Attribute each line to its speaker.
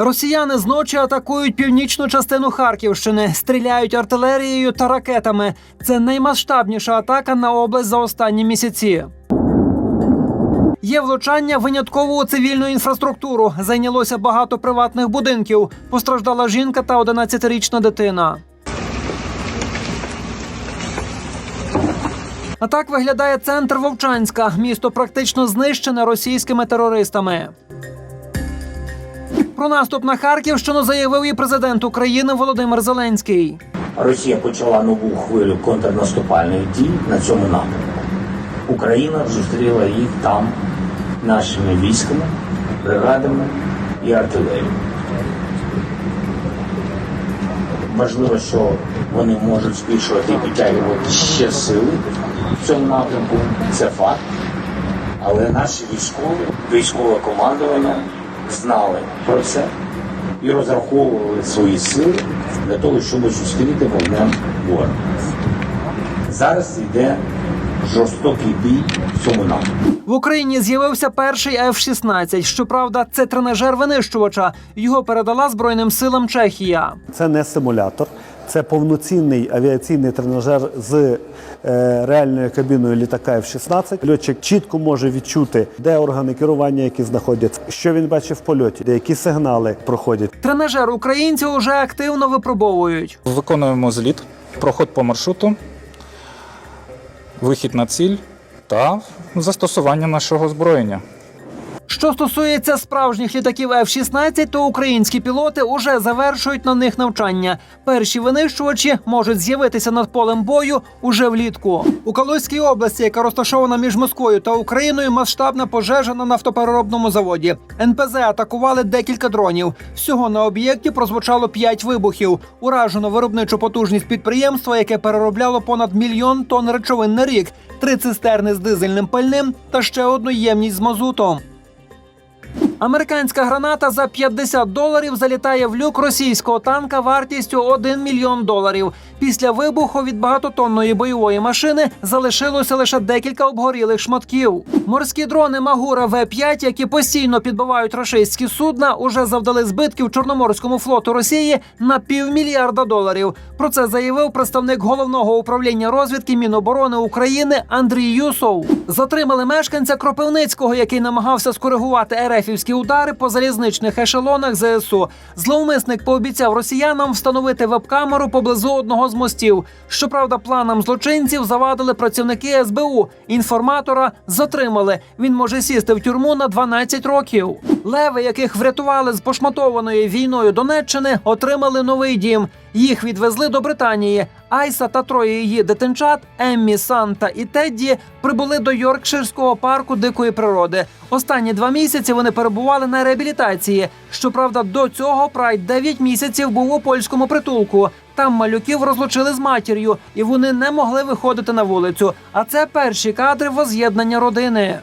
Speaker 1: Росіяни зночі атакують північну частину Харківщини, стріляють артилерією та ракетами. Це наймасштабніша атака на область за останні місяці. Є влучання винятково у цивільну інфраструктуру. Зайнялося багато приватних будинків. Постраждала жінка та 11-річна дитина. А так виглядає центр Вовчанська. Місто практично знищене російськими терористами. Про наступ на Харківщину заявив і президент України Володимир Зеленський.
Speaker 2: Росія почала нову хвилю контрнаступальних дій на цьому напрямку. Україна зустріла їх там нашими військами, бригадами і артилерією. Важливо, що вони можуть збільшувати і підтягувати ще сили в цьому напрямку. Це факт. Але наші військові, військове командування знали про це і розраховували свої сили для того, щоб зустріти вогнем ворога. Зараз йде жорстокий бій в цьому напрямку.
Speaker 1: В Україні з'явився перший F-16. Щоправда, це тренажер винищувача. Його передала Збройним силам Чехія.
Speaker 3: Це не симулятор, це повноцінний авіаційний тренажер з е, реальною кабіною літака F-16. Льотчик чітко може відчути, де органи керування, які знаходяться, що він бачить в польоті, де які сигнали проходять.
Speaker 1: Тренажер українці вже активно випробовують.
Speaker 4: Виконуємо зліт, проход по маршруту, вихід на ціль та застосування нашого озброєння.
Speaker 1: Що стосується справжніх літаків F-16, то українські пілоти уже завершують на них навчання. Перші винищувачі можуть з'явитися над полем бою уже влітку. У Калузькій області, яка розташована між Москвою та Україною, масштабна пожежа на нафтопереробному заводі. НПЗ атакували декілька дронів. Всього на об'єкті прозвучало п'ять вибухів. Уражено виробничу потужність підприємства, яке переробляло понад мільйон тонн речовин на рік, три цистерни з дизельним пальним та ще одну ємність з мазутом. Американська граната за 50 доларів залітає в люк російського танка вартістю 1 мільйон доларів. Після вибуху від багатотонної бойової машини залишилося лише декілька обгорілих шматків. Морські дрони Магура В-5, які постійно підбивають рашистські судна, уже завдали збитків Чорноморському флоту Росії на півмільярда доларів. Про це заявив представник головного управління розвідки Міноборони України Андрій Юсов. Затримали мешканця Кропивницького, який намагався скоригувати ерефівські удари по залізничних ешелонах ЗСУ. Зловмисник пообіцяв росіянам встановити веб-камеру поблизу одного з мостів. Щоправда, планам злочинців завадили працівники СБУ. Інформатора затримали. Він може сісти в тюрму на 12 років. Леви, яких врятували з пошматованої війною Донеччини, отримали новий дім. Їх відвезли до Британії. Айса та троє її дитинчат Еммі, Санта і Тедді прибули до Йоркширського парку дикої природи. Останні два місяці вони перебували на реабілітації. Щоправда, до цього Прайд 9 місяців був у польському притулку. Там малюків розлучили з матір'ю, і вони не могли виходити на вулицю. А це перші кадри воз'єднання родини.